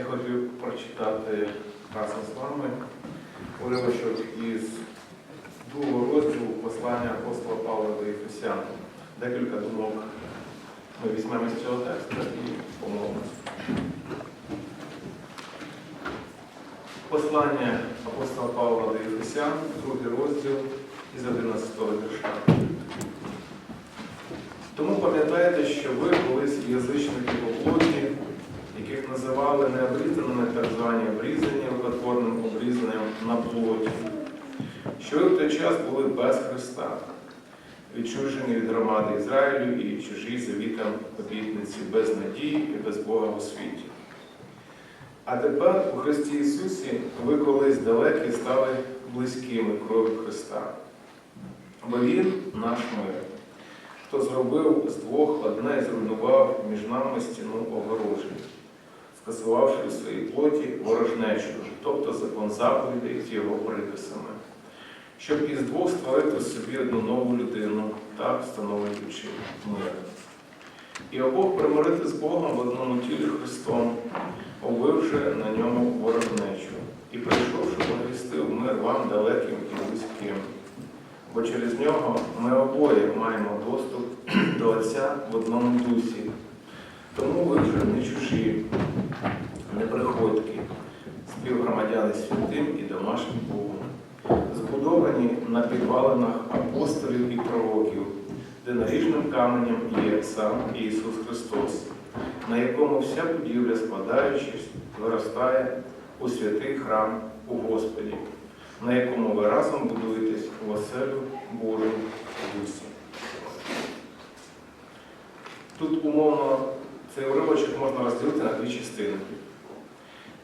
Я хотів прочитати разом з вами уривочок із другого розділу послання апостола Павла до Ефесян. Декілька думок ми візьмемо з цього тексту і помолимося. Послання апостола Павла до Ефесян, другий розділ із 11 вірша. Тому пам'ятайте, що ви колись язичники по плоті, яких називали не обрізаними, так звані обрізані рукотворним обрізанням на плоті, що в той час були без Христа, відчужені від громади Ізраїлю і чужі завітам обітниці, без надії і без Бога у світі. А тепер у Христі Ісусі ви колись далекі стали близькими крові Христа. Бо Він наш мир, хто зробив з двох одне і зруйнував між нами стіну огороження, скасувавши у своїй плоті ворожнечу, тобто закон заповідей з його приписами, щоб із двох створити собі одну нову людину та встановлюючи мир. І обох примирити з Богом в одному тілі Христом, обвивши на ньому ворожнечу, і прийшовши, благовістив мир вам далеким і близьким. Бо через нього ми обоє маємо доступ до Отця в одному дусі. Тому ви вже не чужі, не приходьки, співгромадяни святим і домашнім Богом, збудовані на підвалинах апостолів і пророків, де наріжним каменем є сам Ісус Христос, на якому вся будівля, складаючись, виростає у святий храм у Господі, на якому ви разом будуєтесь у оселю Божу дусі. Тут умовно цей уривочок можна розділити на дві частини.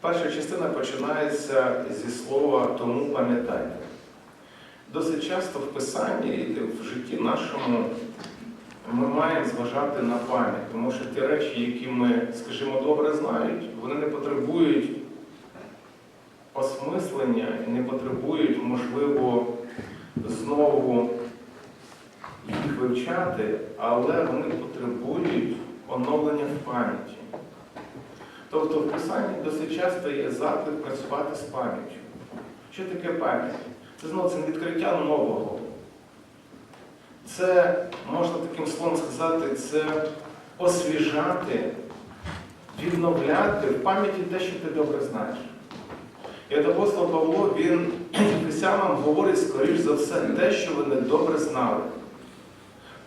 Перша частина починається зі слова тому пам'ятайте. Досить часто в писанні і в житті нашому ми маємо зважати на пам'ять, тому що ті речі, які ми, скажімо, добре знають, вони не потребують осмислення і не потребують, можливо, знову їх вивчати, але вони потребують оновлення в пам'яті. Тобто в писанні досить часто є заклик працювати з пам'яттю. Що таке пам'ять? Це знову це відкриття нового. Це, можна таким словом сказати, це освіжати, відновляти в пам'яті те, що ти добре знаєш. І от апостол Павло, він християнам говорить, скоріш за все, те, що вони добре знали.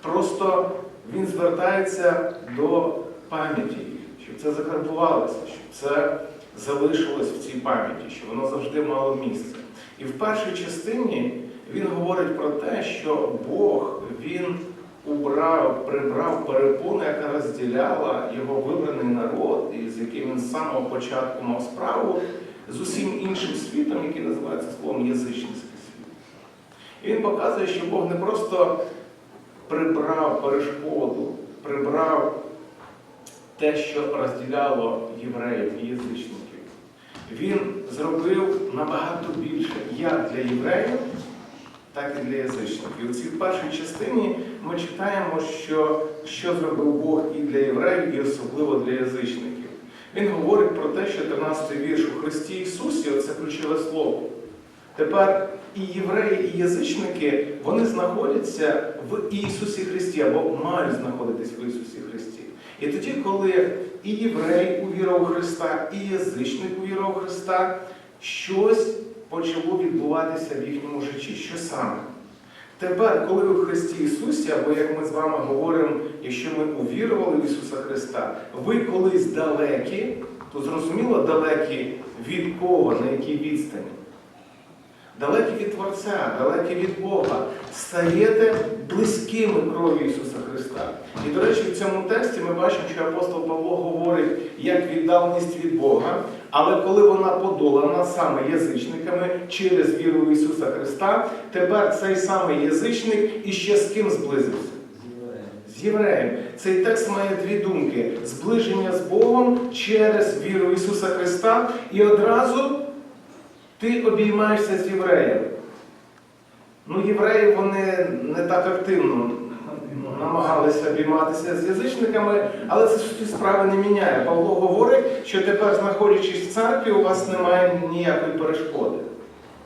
Просто він звертається до пам'яті, щоб це закарбувалося, щоб це залишилось в цій пам'яті, щоб воно завжди мало місце. І в першій частині він говорить про те, що Бог він убрав, прибрав перепону, яка розділяла його вибраний народ, і з яким він з самого початку мав справу, з усім іншим світом, який називається словом язичницький світ. І він показує, що Бог не просто прибрав перешкоду, прибрав те, що розділяло євреїв і язичників. Він зробив набагато більше як для євреїв, так і для язичників. У цій першій частині ми читаємо, що, що зробив Бог і для євреїв, і особливо для язичників. Він говорить про те, що 13-й вірш у Христі Ісусі це ключове слово. Тепер і євреї, і язичники вони знаходяться в Ісусі Христі або мають знаходитись в Ісусі Христі. І тоді, коли і єврей увірував Христа, і язичник увірував Христа, щось почало відбуватися в їхньому житті. Що саме? Тепер, коли ви в Христі Ісусі, або як ми з вами говоримо, якщо ми увірували в Ісуса Христа, ви колись далекі, то зрозуміло далекі від кого, на якій відстані? Далекі від Творця, далекі від Бога, стаєте близькими крові Ісуса Христа. І, до речі, в цьому тексті ми бачимо, що апостол Павло говорить як віддаленість від Бога, але коли вона подолана саме язичниками через віру в Ісуса Христа, тепер цей самий язичник іще з ким зблизився? З євреєм. Цей текст має дві думки: зближення з Богом через віру Ісуса Христа, і одразу ти обіймаєшся з євреєм. Ну, євреї вони не так активно намагалися обійматися з язичниками, але це суті справи не міняє. Павло говорить, що тепер, знаходячись в церкві, у вас немає ніякої перешкоди.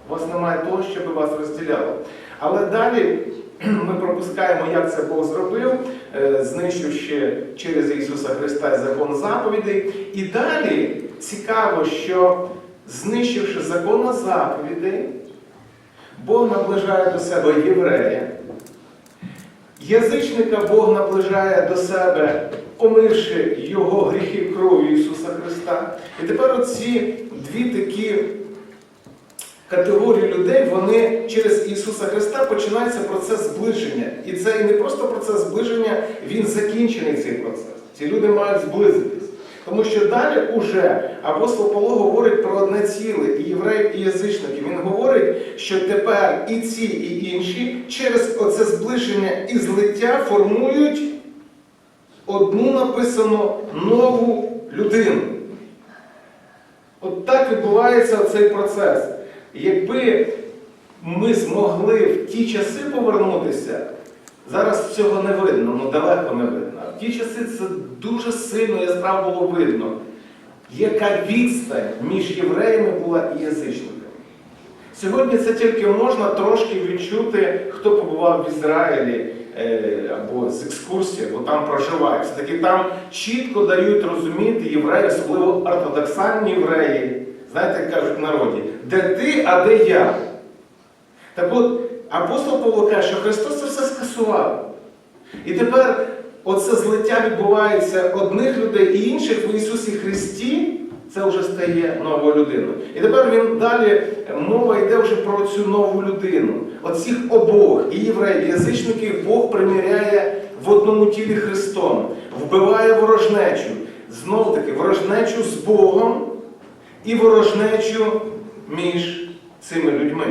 У вас немає того, що би вас розділяло. Але далі ми пропускаємо, як це Бог зробив, е, знищивши через Ісуса Христа закон заповідей. І далі цікаво, що знищивши закон заповідей, Бог наближає до себе єврея. Язичника Бог наближає до себе, омивши його гріхи кров'ю Ісуса Христа. І тепер оці дві такі категорії людей, вони через Ісуса Христа починається процес зближення. І це і не просто процес зближення, він закінчений цей процес. Ці люди мають зблизитись. Тому що далі уже апостол Павло говорить про одне ціле, і євреїв, і язичників. Він говорить, що тепер і ці, і інші через оце зближення і злиття формують одну написано нову людину. От так відбувається цей процес. Якби ми змогли в ті часи повернутися, зараз цього не видно, ну далеко не видно. Ті часи це дуже сильно яскраво було видно, яка відстань між євреями була і язичниками. Сьогодні це тільки можна трошки відчути, хто побував в Ізраїлі е, або з екскурсії, бо там проживають. Все-таки там чітко дають розуміти євреї, особливо ортодоксальні євреї, знаєте, як кажуть в народі, де ти, а де я. Так от, апостол Павло каже, що Христос це все скасував. І тепер оце злиття відбувається одних людей і інших в Ісусі Христі, це вже стає новою людиною. І тепер він далі мова йде вже про цю нову людину. Оцих обох, і євреїв, і язичників Бог приміряє в одному тілі Христом, вбиває ворожнечу. Знов таки, ворожнечу з Богом і ворожнечу між цими людьми.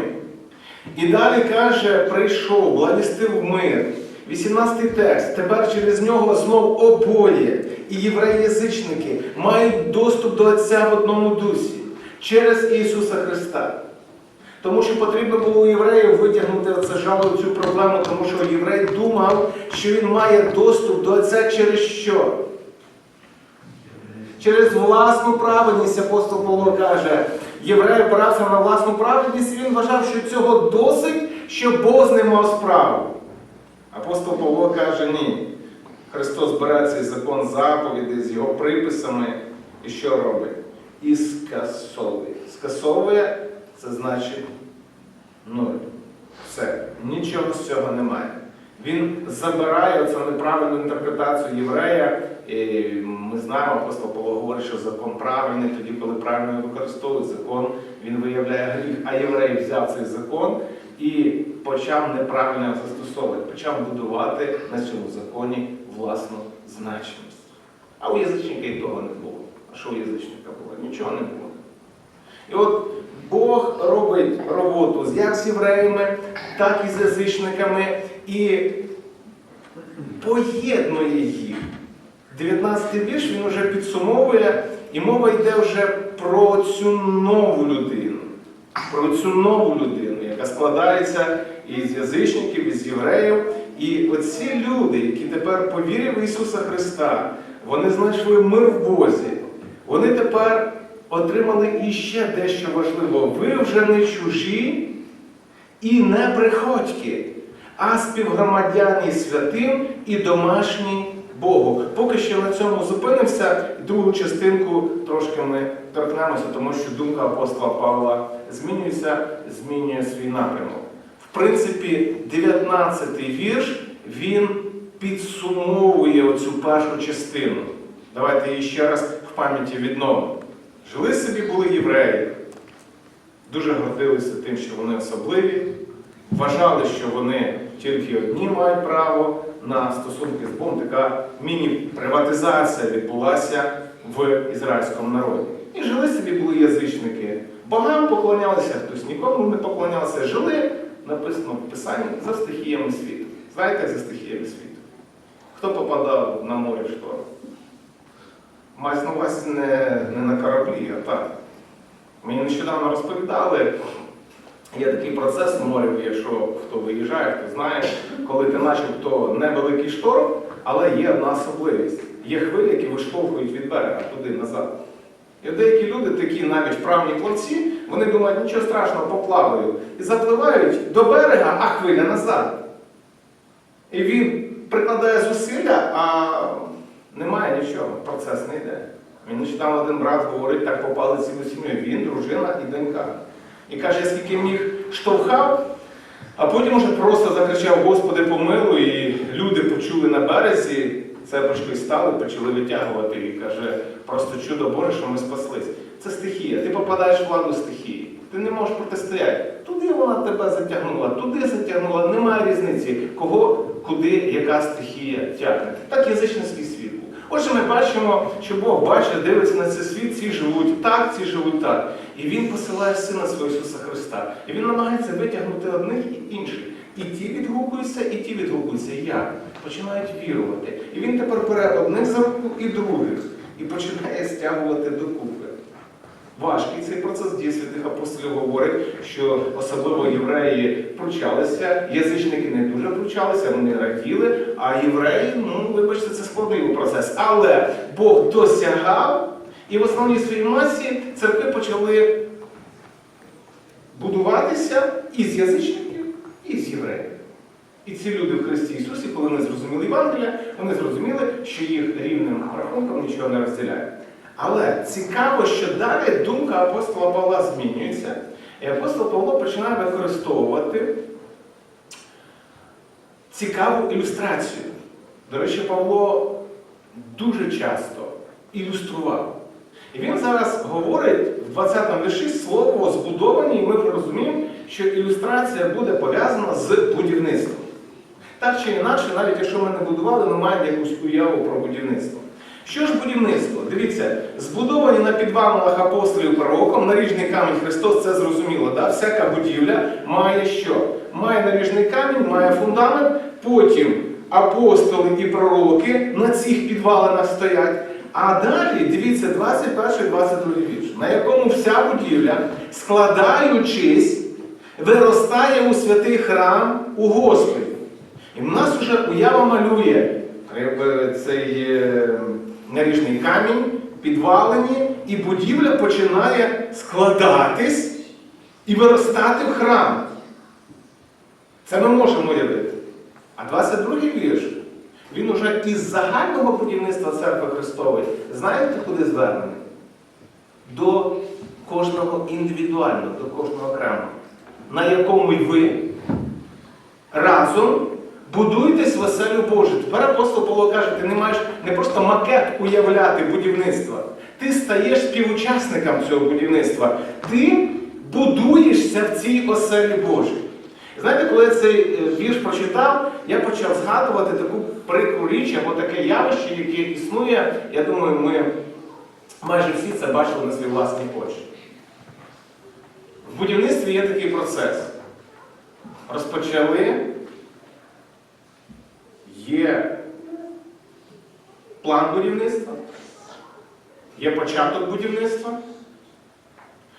І далі каже, прийшов, благістив мир. 18 текст. Тепер через нього знов обоє, і євреї-язичники мають доступ до Отця в одному дусі через Ісуса Христа. Тому що потрібно було у євреїв витягнути оце жало цю проблему, тому що єврей думав, що він має доступ до Отця через що? Через власну праведність апостол Павло каже, єврей опирався на власну праведність, і він вважав, що цього досить, щоб Бог з ним мав справу. Апостол Павло каже, ні. Христос бере цей закон заповідей з його приписами і що робить? І скасовує. Скасовує це значить нуль. Все, нічого з цього немає. Він забирає оцю неправильну інтерпретацію єврея. І ми знаємо, апостол Павло говорить, що закон правильний, тоді, коли правильно використовують закон, він виявляє гріх. А єврей взяв цей закон і почав неправильно застосовувати, почав будувати на цьому законі власну значимість. А у язичника і того не було. А що у язичника було? Нічого не було. І от Бог робить роботу як з євреями, так і з язичниками, і поєднує їх. 19 вірш він вже підсумовує, і мова йде вже про цю нову людину, про цю нову людину, яка складається із язичників, із євреїв. І оці люди, які тепер повірили в Ісуса Христа, вони знайшли мир в Бозі. Вони тепер отримали іще дещо важливо. Ви вже не чужі і не приходьки, а співгромадяні святим і домашні Богу. Поки що на цьому зупинимося, другу частинку трошки ми торкнемося, тому що думка апостола Павла змінюється, змінює свій напрямок. В принципі, 19 вірш він підсумовує оцю першу частину. Давайте її ще раз в пам'яті відновимо. Жили собі були євреї, дуже гордилися тим, що вони особливі, вважали, що вони тільки одні мають право на стосунки з Богом. Така міні-приватизація відбулася в ізраїльському народі. І жили собі були язичники. Богам поклонялися, хтось нікому не поклонявся. Жили, написано в Писанні, за стихіями світу. Знаєте, за стихіями світу? Хто попадав на море шторм? Мається на увазі не, не на кораблі, а так. Мені нещодавно розповідали, Є такий процес морів, якщо хто виїжджає, хто знає, коли ти начебто невеликий шторм, але є одна особливість. Є хвилі, які виштовхують від берега туди назад. І деякі люди, такі навіть вправні плавці, вони думають, нічого страшного, поплаваю. І запливають до берега, а хвиля назад. І він прикладає зусилля, а немає нічого, процес не йде. Мені нещодавно один брат говорить, так попали цілу сім'ю. Він, дружина і донька. І каже, скільки міг штовхав, а потім уже просто закричав, Господи, помилуй, і люди почули на березі, цепочки стали, почали витягувати. І каже, просто чудо Боже, що ми спаслись. Це стихія. Ти попадаєш в владу стихії. Ти не можеш протистояти. Туди вона тебе затягнула, туди затягнула, немає різниці, кого, куди, яка стихія тягне. Так язичницький світ був. Отже, ми бачимо, що Бог бачить, дивиться на цей світ, ці живуть так, ці живуть так. І Він посилає Сина свого Ісуса Христа. І Він намагається витягнути одних і інших. І ті відгукуються, і ті відгукуються. Як? Починають вірувати. І він тепер бере одних за руку і других, і починає стягувати докупи. Важкий цей процес дії святих апостолів говорить, що особливо євреї пручалися, язичники не дуже пручалися, вони раділи, а євреї, ну, вибачте, це складний процес. Але Бог досягав, і в основній своїй масі церкви почали будуватися із язичників, і з євреїв. І ці люди в Христі Ісусі, коли вони зрозуміли Євангелія, вони зрозуміли, що їх рівним рахунком нічого не розділяє. Але цікаво, що далі думка апостола Павла змінюється, і апостол Павло починає використовувати цікаву ілюстрацію. До речі, Павло дуже часто ілюстрував. І він зараз говорить в 20 му вірші слово збудовані, і ми розуміємо, що ілюстрація буде пов'язана з будівництвом. Так чи інакше, навіть якщо ми не будували, ми маємо якусь уяву про будівництво. Що ж будівництво? Дивіться, збудовані на підвалинах апостолів пророком, наріжний камінь Христос, це зрозуміло. Да? Всяка будівля має що? Має наріжний камінь, має фундамент, потім апостоли і пророки на цих підвалинах стоять. А далі, дивіться, 21-22 вірш, на якому вся будівля, складаючись, виростає у святий храм у Господі. І в нас вже уява малює цей е, наріжний камінь, підвалені, і будівля починає складатись і виростати в храм. Це ми можемо уявити. А 22-й вірш, він уже із загального будівництва церкви Христової, знаєте, куди звернений? До кожного індивідуально, до кожного окремо, на якому й ви разом будуйтесь в оселю Божу. Тепер апостол Павло каже, ти не маєш не просто макет уявляти будівництва, ти стаєш співучасником цього будівництва. Ти будуєшся в цій оселі Божій. Знаєте, коли я цей е, вірш прочитав, я почав згадувати таку прикру річ або таке явище, яке існує. Я думаю, ми майже всі це бачили на своїй власній очі. В будівництві є такий процес. Розпочали, є план будівництва, є початок будівництва,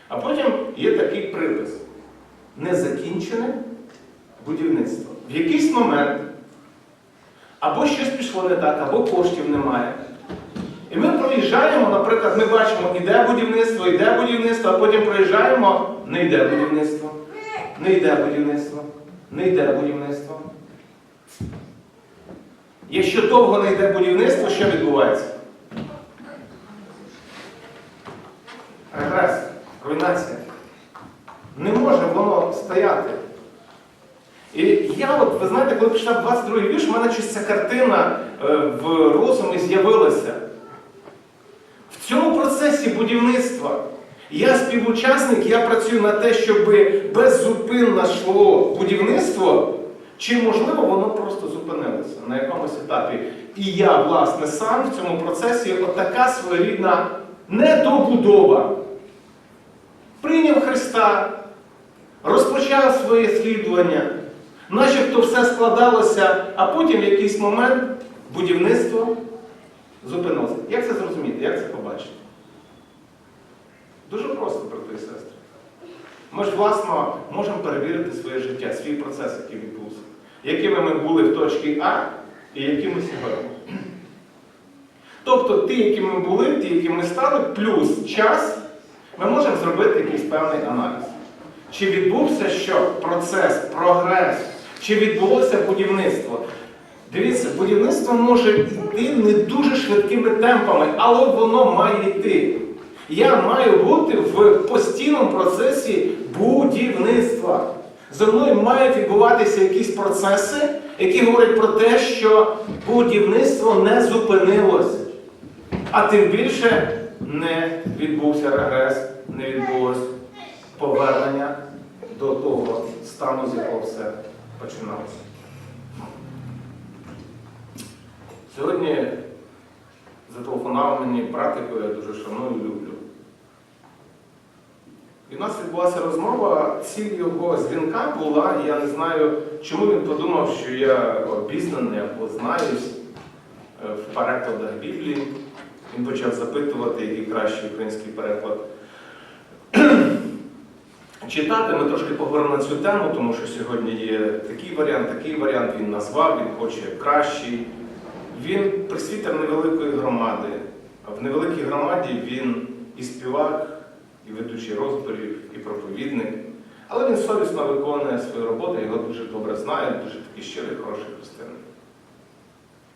а потім є такий припис. Незакінчене будівництво. В якийсь момент або щось пішло не так, або коштів немає. І ми проїжджаємо, наприклад, ми бачимо, іде будівництво, іде будівництво, а потім проїжджаємо, не йде будівництво, не йде будівництво, не йде будівництво. Якщо довго не йде будівництво, що відбувається? Регрес, руйнація. Не може воно стояти. І я, от, ви знаєте, коли прочитав 22 й вірш, в мене щось ця картина е, в розумі з'явилася. В цьому процесі будівництва я співучасник, я працюю на те, щоб беззупинно йшло будівництво, чи можливо воно просто зупинилося на якомусь етапі. І я, власне, сам в цьому процесі отака своєрідна недобудова. Прийняв Христа, розпочав своє слідування, начебто все складалося, а потім в якийсь момент будівництво зупинилося. Як це зрозуміти? Як це побачити? Дуже просто, брати і сестри. Ми ж власно можемо перевірити своє життя, свій процес, який відбувся. Якими ми були в точці А і якими сьогодні. Тобто ті, які ми були, ті, які ми стали, плюс час, ми можемо зробити якийсь певний аналіз. Чи відбувся що? Процес, прогрес, чи відбулося будівництво? Дивіться, будівництво може йти не дуже швидкими темпами, але воно має йти. Я маю бути в постійному процесі будівництва. За мною мають відбуватися якісь процеси, які говорять про те, що будівництво не зупинилось. А тим більше не відбувся регрес, не відбулось повернення до того стану, з якого все починалося. Сьогодні зателефонував мені брат, якого я дуже шаную і люблю. І в нас відбулася розмова, ціль його дзвінка була, і я не знаю, чому він подумав, що я обізнаний або знаюсь е, в перекладах Біблії. Він почав запитувати, який кращий український переклад читати. Ми трошки поговоримо на цю тему, тому що сьогодні є такий варіант, такий варіант він назвав, він хоче кращий. Він присвітер невеликої громади. А в невеликій громаді він і співак, і ведучий розборів, і проповідник. Але він совісно виконує свою роботу, його дуже добре знають, дуже такий щирий, хороший християнин.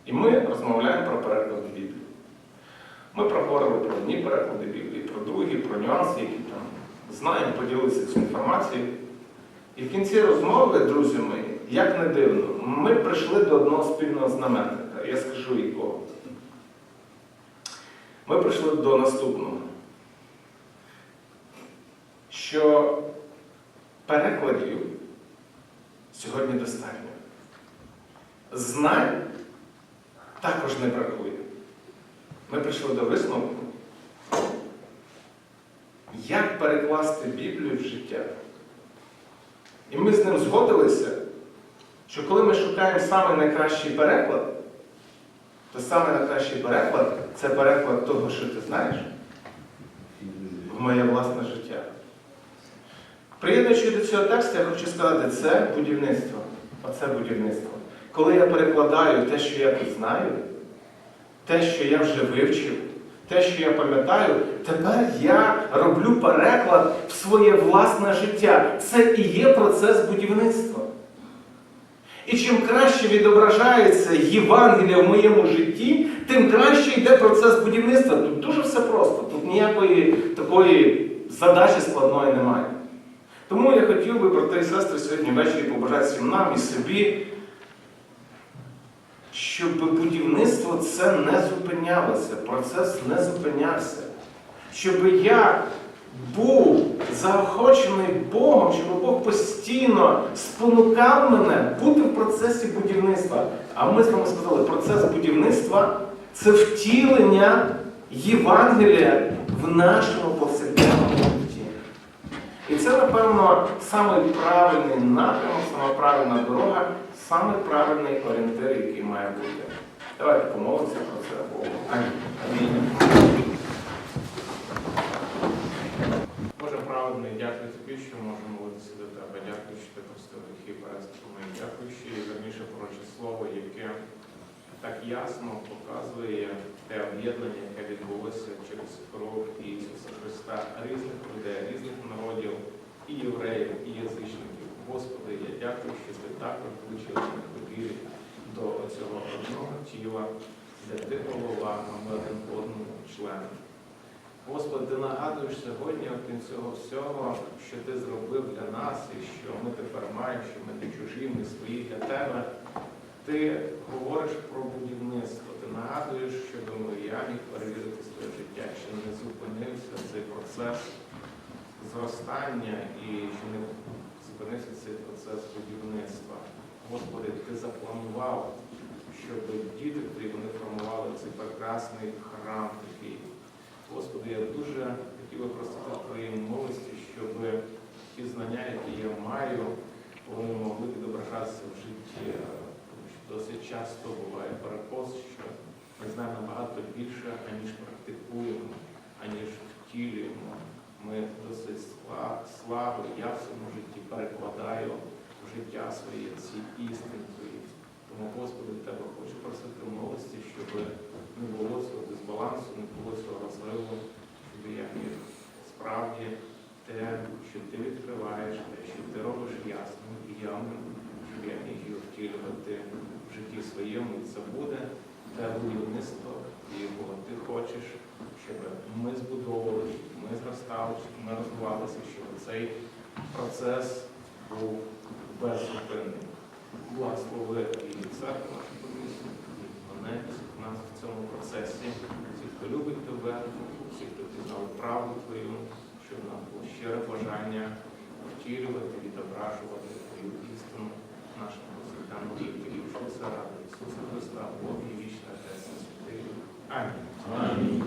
І ми розмовляємо про переклад Біблії. Ми проговорили про одні переклади Біблії, про другі, про нюанси, які там знаємо, поділилися цю інформацією. І в кінці розмови, друзі мої, як не дивно, ми прийшли до одного спільного знаменника. Я скажу якого. Ми прийшли до наступного. Що перекладів сьогодні достатньо. Знань також не бракує. Ми прийшли до висновку, як перекласти Біблію в життя. І ми з ним згодилися, що коли ми шукаємо саме найкращий переклад, то саме найкращий переклад це переклад того, що ти знаєш, в моє власне життя. Приєднуючи до цього тексту, я хочу сказати, це будівництво. Оце будівництво. Коли я перекладаю те, що я тут знаю, те, що я вже вивчив, те, що я пам'ятаю, тепер я роблю переклад в своє власне життя. Це і є процес будівництва. І чим краще відображається Євангелія в моєму житті, тим краще йде процес будівництва. Тут дуже все просто, тут ніякої такої задачі складної немає. Тому я хотів би, брати і сестри, сьогодні ввечері побажати всім нам і собі, щоб будівництво це не зупинялося, процес не зупинявся. Щоб я був заохочений Богом, щоб Бог постійно спонукав мене бути в процесі будівництва. А ми з вами сказали, процес будівництва це втілення Євангелія в нашому повсякденному житті. І це, напевно, самий правильний напрямок, сама правильна дорога, самий правильний орієнтир, який має бути. Давайте помолимося про це Богу. Амінь. Боже праведний, дякую тобі, що можемо молитися до тебе. Дякую, що ти простив гріхи переступи. Дякую, що є верніше пророче слово, яке так ясно показує те об'єднання, яке відбулося через кров Ісуса Христа, різних людей, різних народів, і євреїв, і язичників. Господи, я дякую, що ти також цього одного тіла, де ти голова, а ми один одному член. Господи, ти нагадуєш сьогодні, окрім цього всього, що ти зробив для нас і що ми тепер маємо, що ми не чужі, ми свої для тебе. Ти говориш про будівництво, ти нагадуєш, щоб я міг перевірити своє життя, що не зупинився цей процес зростання і що не зупинився цей процес будівництва. Господи, ти запланував, щоб діти твої вони формували цей прекрасний храм такий. Господи, я дуже хотів би просити Твоєї милості, щоб ті знання, які я маю, вони могли відображатися в житті. Тому що досить часто буває перекос, що ми знаємо набагато більше, аніж практикуємо, аніж втілюємо. Ми досить слабо, я в своєму житті перекладаю в життя своє, ці істини твої. Тому, Господи, тебе хочу просити в милості, щоб не було цього дисбалансу, не було цього розриву, щоб я міг справді те, що ти відкриваєш, те, що ти робиш ясним і явним, щоб я міг його втілювати в житті своєму. І це буде те будівництво, якого ти хочеш, щоб ми збудовували, ми зростали, щоб ми розвивалися, щоб цей процес був беззупинний. Благослови і церкву нашу помісну, і мене, нас в цьому процесі, всіх, хто любить тебе, всіх, хто пізнав правду твою, щоб нам було щире бажання втілювати, відображувати твою істину нашому повсякденному житті. Що ради Ісуса Христа, Бог і вічна Отець Святий. Амінь. Амінь.